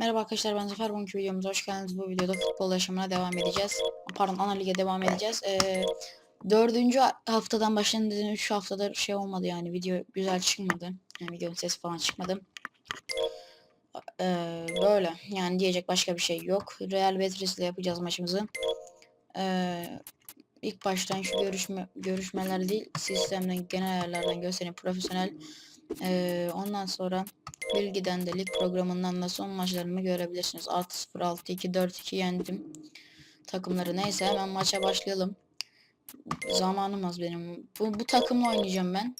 Merhaba arkadaşlar ben Zafer bugünkü videomuza hoş geldiniz. Bu videoda futbol yaşamına devam edeceğiz. Pardon ana lige devam edeceğiz. Ee, dördüncü haftadan başlayan dedim 3 haftada şey olmadı yani video güzel çıkmadı. Yani videonun sesi falan çıkmadı. Ee, böyle yani diyecek başka bir şey yok. Real Betis ile yapacağız maçımızı. Ee, ilk baştan şu görüşme görüşmeler değil sistemden genel ayarlardan göstereyim profesyonel. Ee, ondan sonra Bilgiden de lig programından da son maçlarımı görebilirsiniz. 6-0, 6-2, 4-2 yendim takımları. Neyse hemen maça başlayalım. Zamanım az benim. Bu, bu takımla oynayacağım ben.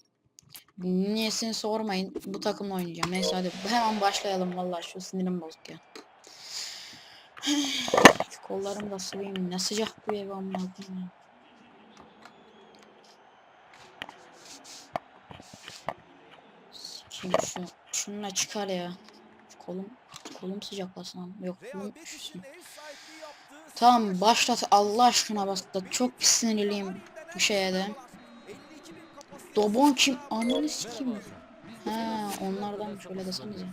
Niyesini sormayın. Bu takımla oynayacağım. Neyse hadi hemen başlayalım. Vallahi şu sinirim bozuk ya. Şu kollarımı da sıvayım. Ne sıcak bu ev amma Sikeyim şu. Şununla çıkar ya. Kolum kolum sıcaklasın ama. Yok kolum üşüsün. Tamam başlat Allah aşkına başlat. Çok pis sinirliyim bu şeye de. 52 bin kapasitesi Dobon kim? Ananı sikeyim. Ha onlardan şöyle desenize.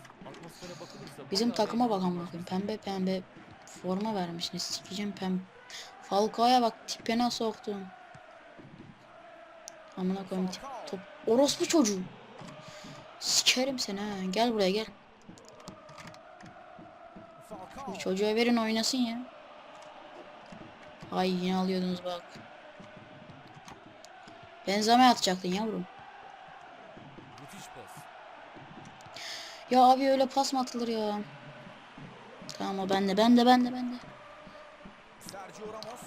Bizim takıma bakan bakın. Pembe pembe forma vermişsiniz. Sikeceğim pembe. Falcao'ya bak tipine soktum. Amına koyayım tip, top. Orospu çocuğu. Sikerim seni ha. Gel buraya gel. Bu çocuğa verin oynasın ya. Ay yine alıyordunuz bak. Benzeme atacaktın yavrum. Ya abi öyle pas mı atılır ya? Tamam o bende bende bende bende. Sergio Ramos.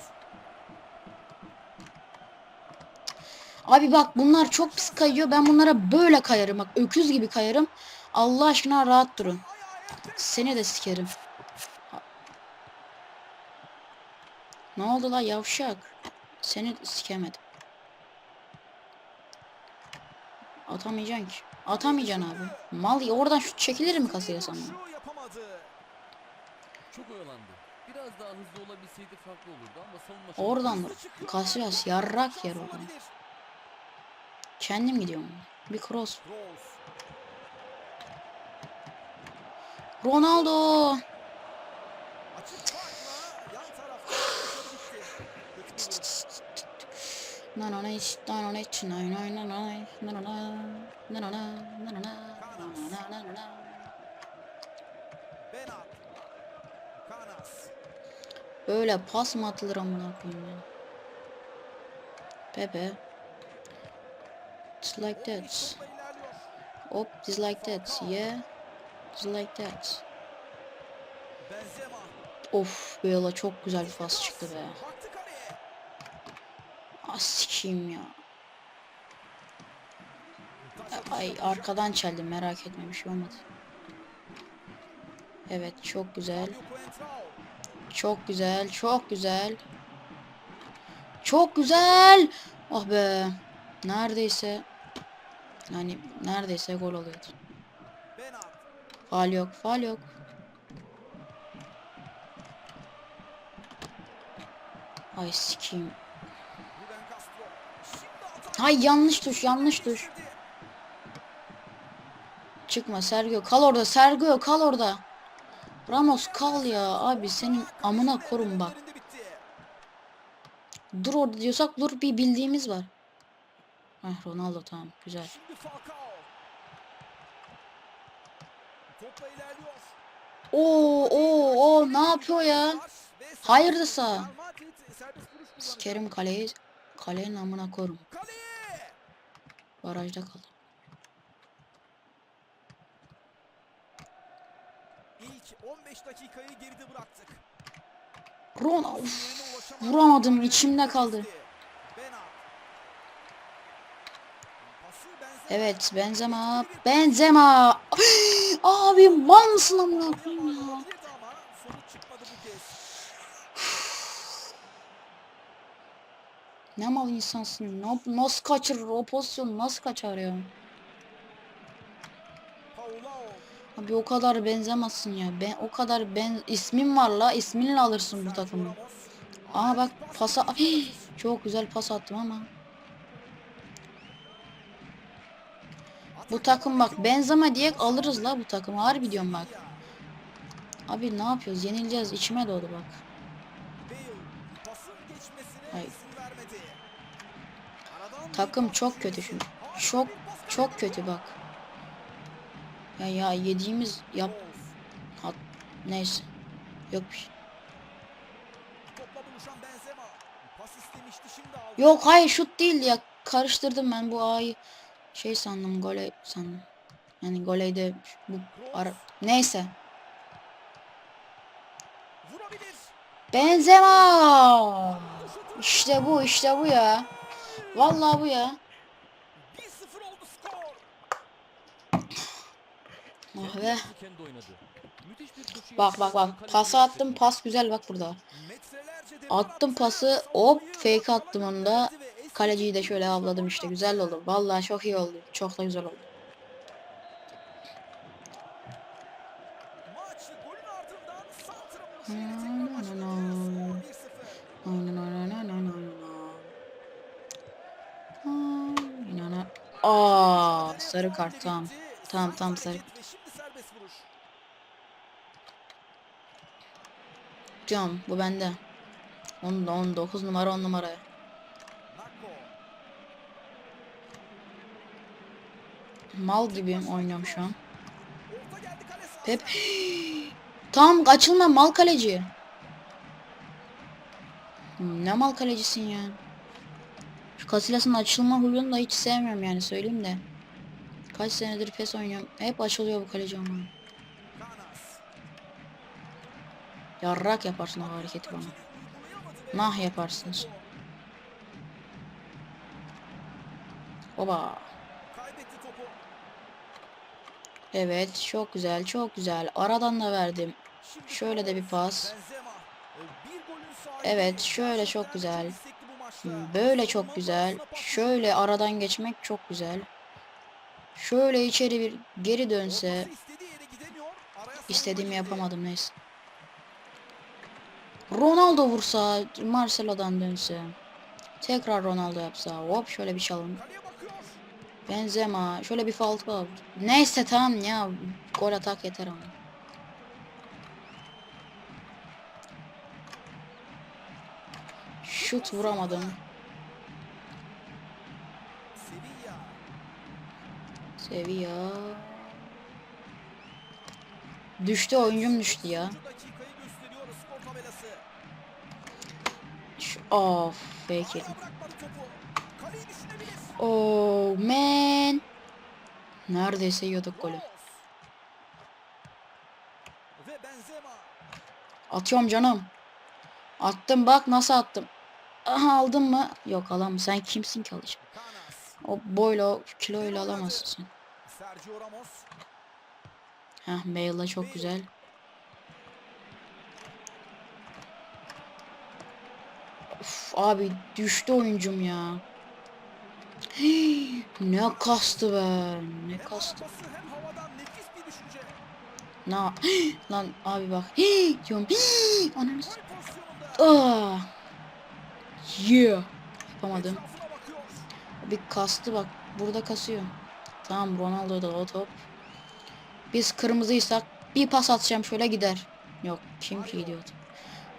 Abi bak bunlar çok pis kayıyor. Ben bunlara böyle kayarım. Bak öküz gibi kayarım. Allah aşkına rahat durun. Seni de sikerim. Ne oldu la yavşak? Seni sikemedim. Atamayacaksın ki. Atamayacaksın abi. Mal ya oradan şut çekilir mi kasaya yapamadı. Çok oyalandı. Biraz daha hızlı olabilseydi farklı olurdu ama savunma Oradan. Casillas yarrak yer oradan. Kendim gidiyorum. Bir cross. Ronaldo. Na na na na na na na na na na na na na, na na na, na na na, na na na na. Böyle pas mı atılır amına koyayım ya? Pepe. Just like that. Hop, just like that. Yeah. Just like that. Of, böyle çok güzel bir pas çıktı be. Kaleye. Ah ya. Ay arkadan çeldim merak etme bir şey olmadı. Evet çok güzel. Çok güzel, çok güzel. Çok güzel. Oh be. Neredeyse yani neredeyse gol oluyordu. Faal yok, faal yok. Ay sikeyim. Ruben Castro. Şimdi atak. Ay yanlış tuş, yanlış tuş. Çıkma Sergio, kal orada. Sergio kal orada. Ramos kal ya abi senin amına korum bak. Dur orada diyorsak dur bir bildiğimiz var. Heh Ronaldo tamam güzel. Oo oo oo ne yapıyor ya? Hayırdır sağ? Sikerim kaleyi. Kalenin amına korum. Barajda kal. İlk 15 dakikayı geride bıraktık. Ron Yerine uf, ulaşamadı. vuramadım içimde kaldı. Benat. Pası Benzema. Evet Benzema. Benzema. Abi mal mısın amına. Ne mal insansın. Ne, nasıl kaçırır o pozisyonu nasıl kaçar ya? Abi o kadar benzemezsin ya. Ben o kadar ben ismin var la isminle alırsın bu takımı. Aa bak pasa çok güzel pas attım ama. Bu takım bak Benzema diye alırız la bu takımı harbi diyorum bak. Abi ne yapıyoruz? Yenileceğiz. İçime doğdu bak. Hayır. Takım çok kötü şimdi. Çok çok kötü bak. Ya ya yediğimiz yap hat neyse. Yok bir şey. Yok hayır şut değil ya. Karıştırdım ben bu A'yı. Şey sandım gole sandım. Yani goleyde bu ara neyse. Benzema! İşte bu işte bu ya. Vallahi bu ya. 1-0 oldu skor. Kendi be. Bak bak bak. Pası attım. Pas güzel bak burada. Attım attı. pası. Hop fake attım onu Kaleciyi de şöyle avladım işte. Güzel oldu. Vallahi çok iyi oldu. Çok da güzel oldu. Maç golün ardından santra vuruşuyla tekrar başladı. Skor 1-0. Aynen aynen aynen aynen. Ay, inana- Aa sarı kart tamam. Tamam, tamam, sarı. Diyorum bu bende. 10 19 numara 10 numara. Mal gibi oynuyorum şu an. Pep. Tam açılma mal kaleci. Ne mal kalecisin ya. Şu Casillas'ın açılma huyunu da hiç sevmiyorum yani söyleyeyim de. Kaç senedir PES oynuyorum. Hep açılıyor bu kaleci ama. Yarrak yaparsın o hareketi bana. Nah yaparsınız. Baba. Kaybetti topu. Evet çok güzel çok güzel. Aradan da verdim. Şöyle de bir pas. Evet, şöyle çok güzel. Böyle çok güzel. Şöyle aradan geçmek çok güzel. Şöyle içeri bir geri dönse. İstediğimi yapamadım neyse. Ronaldo vursa, Marcelo'dan dönse. Tekrar Ronaldo yapsa. Hop şöyle bir çalım. Benzema. Şöyle bir falta. Neyse tamam ya. Gol atak yeter ama. Şut vuramadım. Sevilla. Düştü oyuncum düştü ya. Şu- Of fake Oh man. Neredeyse yiyorduk golü. Atıyorum canım. Attım bak nasıl attım. Aha aldın mı? Yok alam. Sen kimsin ki alacağım? O boyla o kiloyla alamazsın sen. Heh Bale'la çok güzel. Uf, abi düştü oyuncum ya. Ne kastı be. Ne kastı. Na lan abi bak. Hii, diyorum. Hii. Ah. Yeah. Yapamadım. Bir kastı bak. Burada kasıyor. Tamam Ronaldo'da o top. Biz kırmızıysak bir pas atacağım şöyle gider. Yok kim ki gidiyor.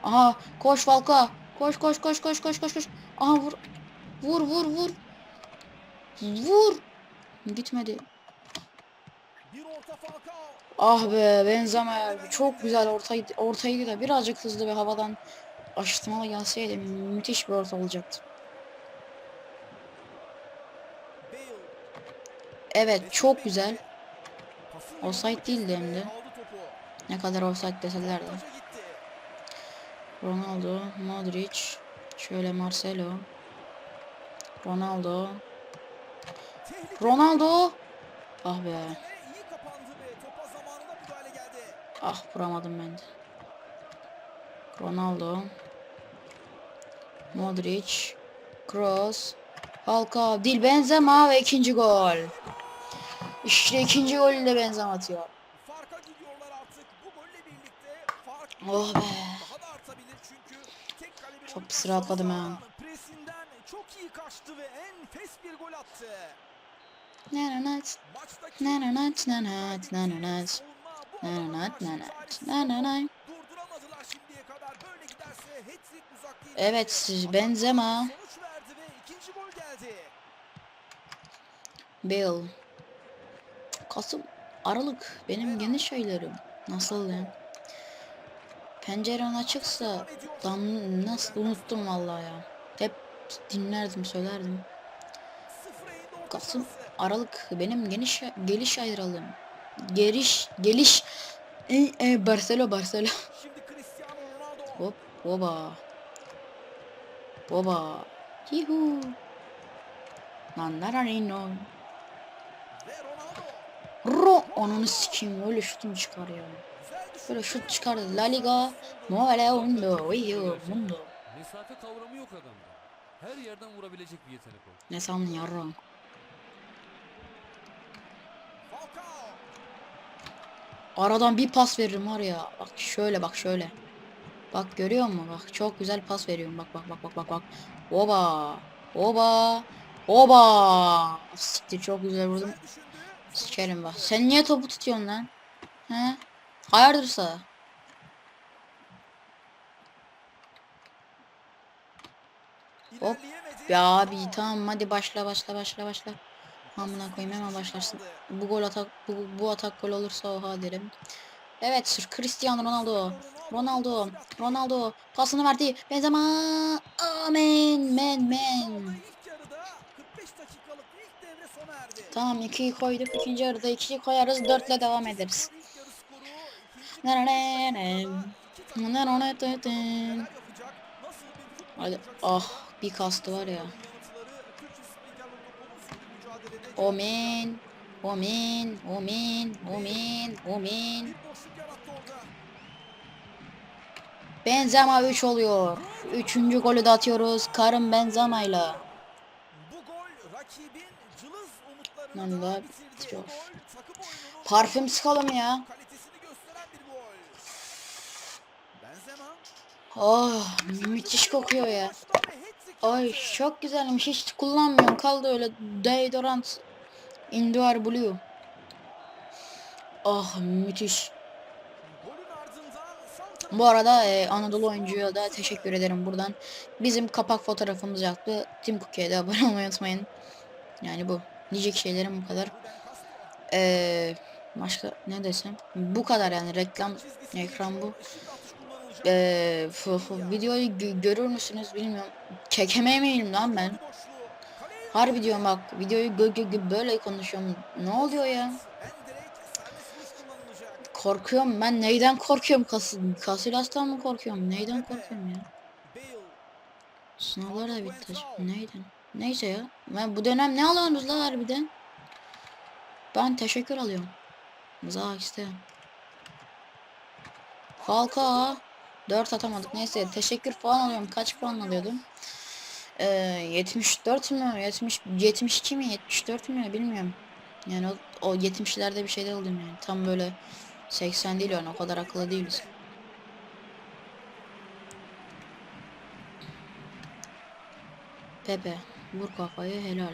Aha koş Falka. Koş koş koş koş koş koş koş. Aha vur. Vur vur vur. Vur. Gitmedi. Ah be Benzema çok güzel ortaydı, ortaydı da birazcık hızlı ve havadan aşırtmalı gelseydi müthiş bir orta olacaktı. Evet çok güzel. Offside değildi hem de. Ne kadar offside deseler de. Ronaldo, Modric, şöyle Marcelo, Ronaldo, Ronaldo. Ah be. Ah vuramadım ben de. Ronaldo, Modric, Kroos, Falcao, Dil Benzema ve ikinci gol. İşte ikinci golü de Benzema atıyor. Oh be. Çok pis rahatladım ha. Çok iyi kaçtı ve enfes bir gol attı. Şimdiye kadar. Böyle giderse hat-trick uzak değil. Evet, Benzema. Bill. Kasım, Aralık benim geniş şeylerim. Nasıl ya? Penceren açıksa dam nasıl unuttum vallahi ya. Hep dinlerdim, söylerdim. Kasım. Aralık benim geniş geliş ayrılığım. Geliş, geliş. E, e, Barcelona, Barcelona. Hop, hoba. Hoba. Yuhu. Ronaldo. Ro ananı sikeyim öyle şutum çıkar ya. Böyle şut çıkar La Liga Mole Mundo Vio Mundo Mesafe kavramı yok adamda. Her yerden vurabilecek bir yetenek o. Ne sandın yarram Aradan bir pas veririm var ya. Bak şöyle bak şöyle. Bak görüyor musun? Bak çok güzel pas veriyorum. Bak bak bak bak bak bak. Oba Oba Oba. Siktir çok güzel vurdum. Sikerim bak. Sen niye topu tutuyorsun lan? He? Hayırdırsa Hop. İlerleyemedi. Ya abi tamam hadi başla başla başla başla Amına koyayım hemen başlarsın Bu gol atak bu, bu atak gol olursa oha derim. Evet Sir Cristiano Ronaldo. Ronaldo. Ronaldo pasını verdi. Benzema. Amen men men. Ronaldo ilk yarıda 45 dakikalık ilk devre sona erdi. Tamam 2'yi koyduk. ikinci yarıda 2'yi koyarız. 4 ile devam ederiz. Hadi ah bir kastı var ya. Omen. Omen. Omen. Omen. Omen. Benzema 3 oluyor. Üçüncü golü de atıyoruz. Karım cılız umutlarını Lan da oyununun Parfüm sıkalım ya. Benzema Oh müthiş kokuyor ya. Ay çok güzelmiş. Hiç kullanmıyorum. Kaldı öyle deodorant Indoor Blue. Ah müthiş. Bu arada e, Anadolu oyuncuya da teşekkür ederim buradan. Bizim kapak fotoğrafımız yaptı. Tim Cook'e de abone olmayı unutmayın. Yani bu. Diyecek şeylerim bu kadar. Ruben Castro Ee, başka ne desem? Bu kadar yani reklam ekran bu. Ee, videoyu gö- görür müsünüz bilmiyorum. Çekemeyim lan ben. Harbi diyorum bak videoyu gö- gö- gö- böyle konuşuyorum. Ne oluyor ya? Korkuyorum ben neyden korkuyorum? Kas Kasilas'tan mı korkuyorum? Neyden korkuyorum ya? Sınavlar da bitti. Neyden? Neyse ya. Ben bu dönem ne alıyorsunuz la harbiden? Ben teşekkür alıyorum. Za işte. Falcao 4 atamadık. Neyse teşekkür falan alıyorum. Kaç puan alıyordum? Ee, 74 mü? 70 72 mi? 74 mü? Bilmiyorum. Yani o, o 70'lerde bir şeyde oldum yani. Tam böyle 80 değil yani o kadar akıllı değiliz. Pepe vur kafayı helal.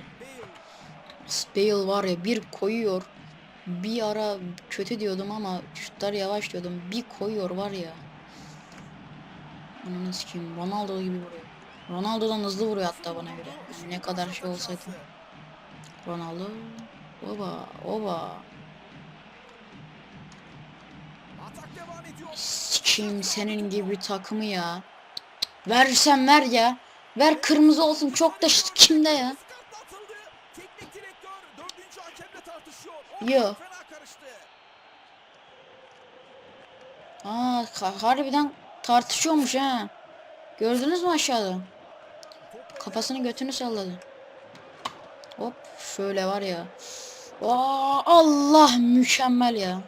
Bale var ya bir koyuyor. Bir ara kötü diyordum ama şutlar yavaş diyordum. Bir koyuyor var ya. Ananı sikeyim. Ronaldo gibi vuruyor. Ronaldo'dan hızlı vuruyor hatta bana göre. Ne kadar şey olsaydı. Ronaldo. Oba oba. Sikeyim senin gibi takımı ya. Versen ver ya. Ver kırmızı olsun çok da kimde ya. Yo. Aa harbiden tartışıyormuş ha. Gördünüz mü aşağıda? Kafasını götünü salladı. Hop şöyle var ya. Aa, Allah mükemmel ya.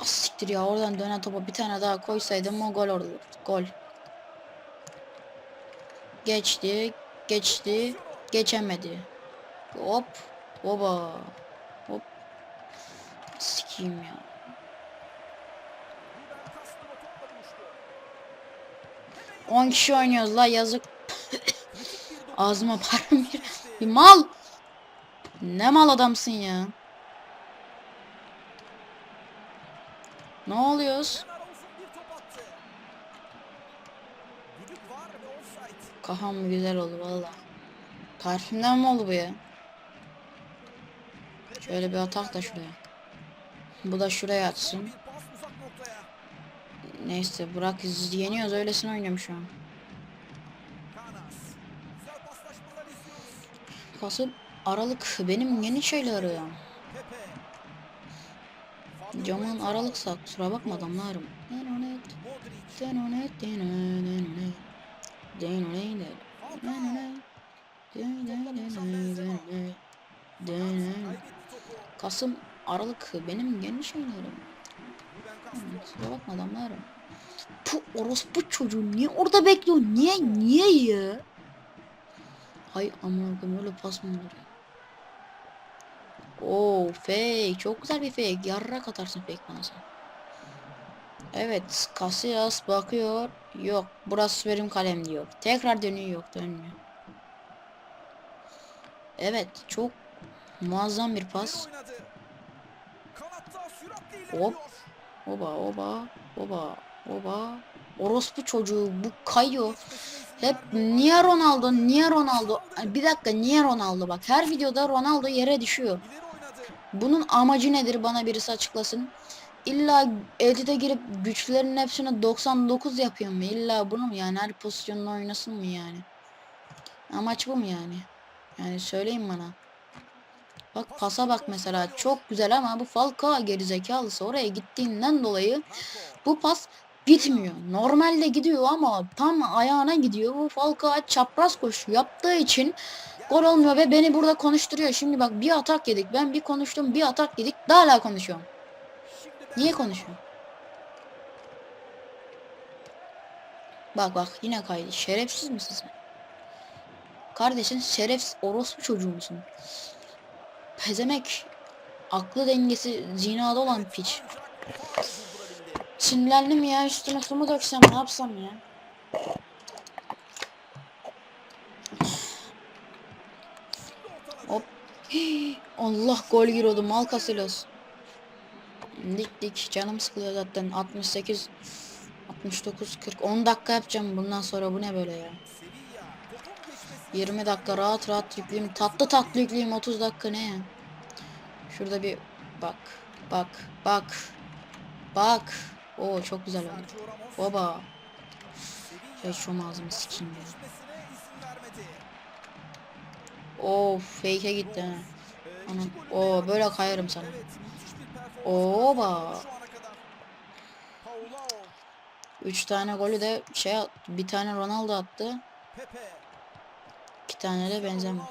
Falcao. Ah, ya oradan dönen topa bir tane daha koysaydım o gol olurdu. Gol. Geçti. Geçti. Geçemedi. Hop. Oba. Hop. Sikiyim ya. 10 kişi oynuyoruz la yazık. Ağzıma parım bir. Mal. Ne mal adamsın ya. Ne oluyoruz? Kafam güzel oldu valla. Parfümden mi oldu bu ya? Şöyle bir atak da şuraya. Bu da şuraya atsın. Neyse Burak yeniyoruz öylesine oynuyorum şu an. Pasın aralık benim yeni. Pepe. Fabio Camın aralıksa kusura bakma adamlarım. Kasım Aralık benim yeni şeylerim. Kusura bakma adamlarım. Bu orospu çocuğu niye orada bekliyor? Niye niye ya? Hay aman koyayım öyle pas mı olur ya? Oo fake çok güzel bir fake. Yarrak atarsın fake bana sen. Evet Casillas bakıyor. Yok burası benim kalem diyor. Tekrar dönüyor yok dönmüyor. Evet çok muazzam bir pas. Hop. Oba oba oba oba. Orospu çocuğu bu kayıyor. Hep niye Ronaldo niye Ronaldo bir dakika niye Ronaldo bak her videoda Ronaldo yere düşüyor. Bunun amacı nedir bana birisi açıklasın. İlla edit'e girip güçlerin hepsini 99 yapıyor mu? İlla bunu mu yani her pozisyonda oynasın mı yani? Amaç bu mu yani? Yani söyleyin bana. Bak pasa bak mesela çok güzel ama bu Falcao gerizekalısı oraya gittiğinden dolayı bu pas gitmiyor. Normalde gidiyor ama tam ayağına gidiyor. Bu Falcao çapraz koşu yaptığı için gol olmuyor ve beni burada konuşturuyor. Şimdi bak bir atak yedik. Ben bir konuştum bir atak yedik. Daha hala konuşuyorum. Niye konuşuyorum? Bak bak yine kaydı. Şerefsiz misin sen? Kardeşin şerefsiz orospu çocuğu musun? Pezemek aklı dengesi zinada olan piç. Sinirlendim ya üstüne su mu döksem ne yapsam ya? Hop. Allah gol giriyordu mal Casillas. Dik dik canım sıkılıyor zaten 68 69 40 10 dakika yapacağım bundan sonra bu ne böyle ya? Sevilla. Topun geçmesine 20 dakika rahat rahat yükleyeyim tatlı tatlı yükleyeyim 30 dakika ne ya? Şurada bir bak bak bak bak. Oo çok güzel oldu. Baba. Şey şu ağzımı sikeyim ya. Of fake'e gitti golü de Oo böyle kayarım sana. Oba. ana 3 tane golü de şey bir tane Ronaldo attı. İki tane de Benzema.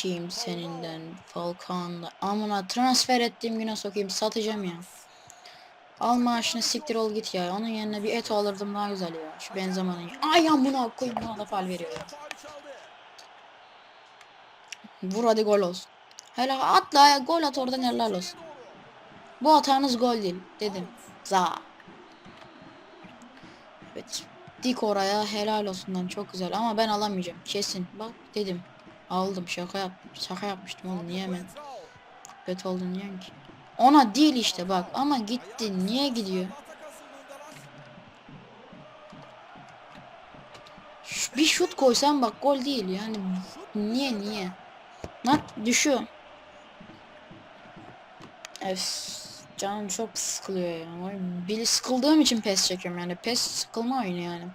Sikeyim seninden Falcao'nda. Amına transfer ettiğim güne sokayım satacağım ya. Al maaşını siktir ol git ya. Onun yerine bir et alırdım daha güzel ya. Şu Benzema'nın. Ay amına koyayım buna da fal veriyor ya. Vur hadi gol olsun. Hele atla gol at oradan helal olsun. Bu hatanız gol değil dedim. Za. Evet. Dik oraya helal olsundan çok güzel ama ben alamayacağım kesin. Bak dedim. Aldım şaka yap şaka yapmıştım oğlum niye hemen kötü oldun diyorsun ki. Ona değil işte bak ama gitti niye gidiyor? Bir şut koysan bak gol değil yani niye niye? Lan düşüyor. Öf, canım çok sıkılıyor ya. Bili sıkıldığım için pes çekiyorum yani. Pes sıkılma oyunu yani.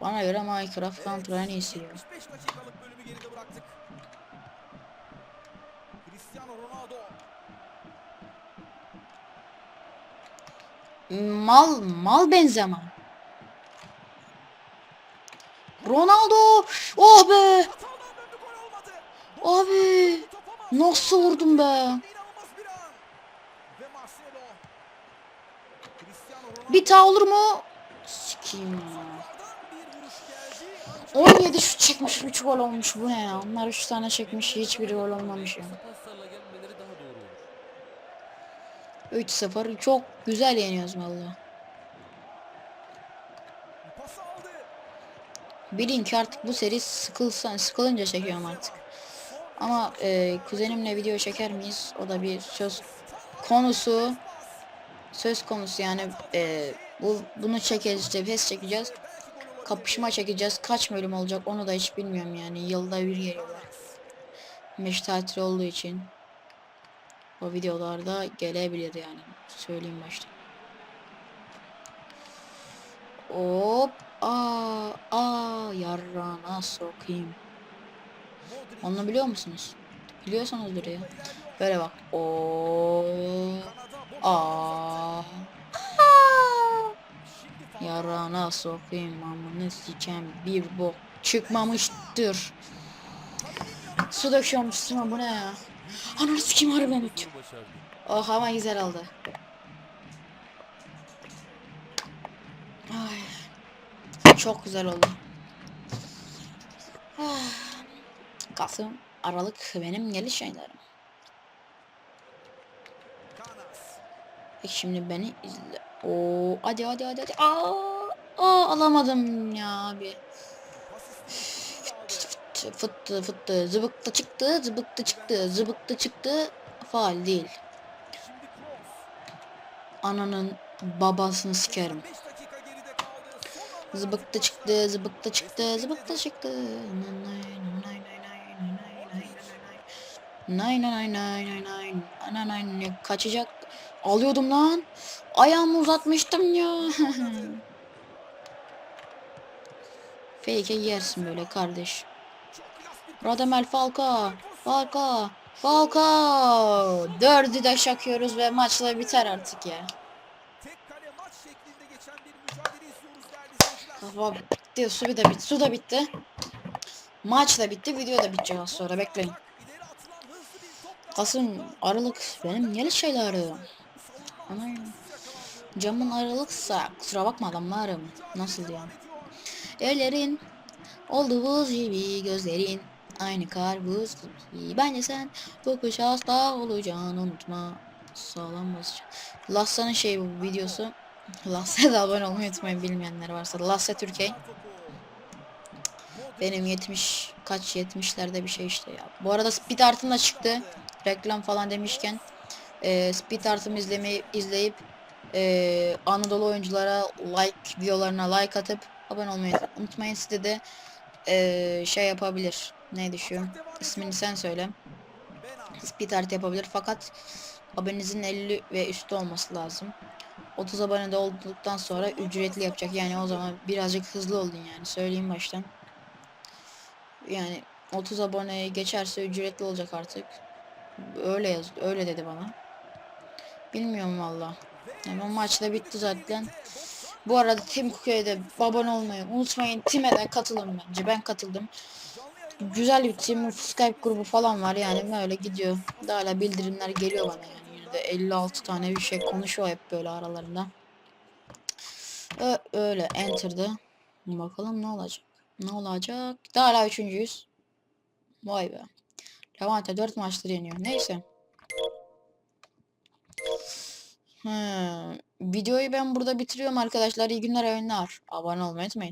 Bana göre Minecraft Counter en iyisi ya. 75 dakikalık bölümü geride bıraktık. Cristiano Ronaldo. Mal mal benzema. Ronaldo! Oh be! Abi! Nasıl vurdum be? Bir daha olur mu? Sikiyim ya. Uzaklardan bir vuruş geldi. Ancak 17 şut çekmiş 3 gol olmuş bu ne ya? Onlar 3 tane çekmiş hiçbiri gol olmamış ya. Kısa paslarla gelmeleri daha doğru olur. 3-0 çok güzel yeniyoruz valla. Bilin ki artık bu seri sıkılsan sıkılınca çekiyorum artık. Ama e, kuzenimle video çeker miyiz? O da bir söz konusu. Söz konusu yani e, bu bunu çekeceğiz işte pes çekeceğiz. Kapışma çekeceğiz. Kaç bölüm olacak onu da hiç bilmiyorum yani. Yılda bir geliyorlar meş tatil olduğu için o videolarda gelebilir yani. Söyleyeyim başta. Hop. Aa aa yarrana sokayım. Onu biliyor musunuz? Biliyorsanızdır ya. Böyle bak. O aa. Yarana sokayım. Amını sikem bir bok çıkmamıştır. Su döküyorum üstüme bu ne ya? Ananı sikeyim harbiden döktüm. Bunu başardı. Oh ama güzel oldu. Ay. Çok güzel oldu. Ah. Kasım, Aralık benim geliş şeylerim. Kanas. Peki şimdi beni izle. Oo, hadi hadi hadi hadi. Aa, aa alamadım ya abi fıttı fıttı zıbıktı çıktı zıbıktı çıktı zıbıktı çıktı faal değil. Ananın babasını sikerim. Zıbıktı çıktı zıbıktı çıktı zıbıktı çıktı. Nay nay nay nay nay nay nay nay kaçacak alıyordum lan ayağımı uzatmıştım ya Fake'e yersin böyle kardeş Radamel Falcao Falcao Falcao. Dördü de şakıyoruz ve maçla biter artık ya. Kafa bitti su bir de bitti su da bitti. Maç da bitti video da bitecek az sonra bekleyin. Kasım Aralık benim yeni şeyleri savunma Ana yakalandı. camın aralıksa kusura bakma adamlarım. Nasıl ya Ellerin oldu buz gibi gözlerin aynı kar buz gibi bence sen bu kış hasta olacağını unutma sağlam basacaksın Lassa'nın şey bu videosu Lassa'ya da abone olmayı unutmayın bilmeyenler varsa Lassa Türkiye benim 70 kaç 70'lerde bir şey işte ya. Bu arada speed artım da çıktı. Reklam falan demişken e, speed artım izlemeyi izleyip e, Anadolu oyunculara like videolarına like atıp abone olmayı unutmayın. Size de e, şey yapabilir. Ne düşüyor? İsmini sen söyle. Speed artı yapabilir fakat abonenizin 50 ve üstü olması lazım. 30 abonede olduktan sonra ücretli yapacak. Yani o zaman birazcık hızlı oldun yani söyleyeyim baştan. Yani 30 aboneye geçerse ücretli olacak artık. Öyle yaz, öyle dedi bana. Bilmiyorum valla. Yani o maç da bitti zaten. Bu arada Tim Cook'e de abone olmayı unutmayın. Tim'e de katılın bence. Ben katıldım. Güzel bir Skype grubu falan var yani böyle gidiyor. Daha hala bildirimler geliyor bana yani. Yine de 56 tane bir şey konuşuyor hep böyle aralarında. Ö öyle enter'dı. Bakalım ne olacak. Ne olacak? Daha hala üçüncüyüz. Vay be. Levante 4 maçtır yeniyor. Neyse. Hmm. Videoyu ben burada bitiriyorum arkadaşlar. İyi günler oyunlar. Abone olmayı unutmayın.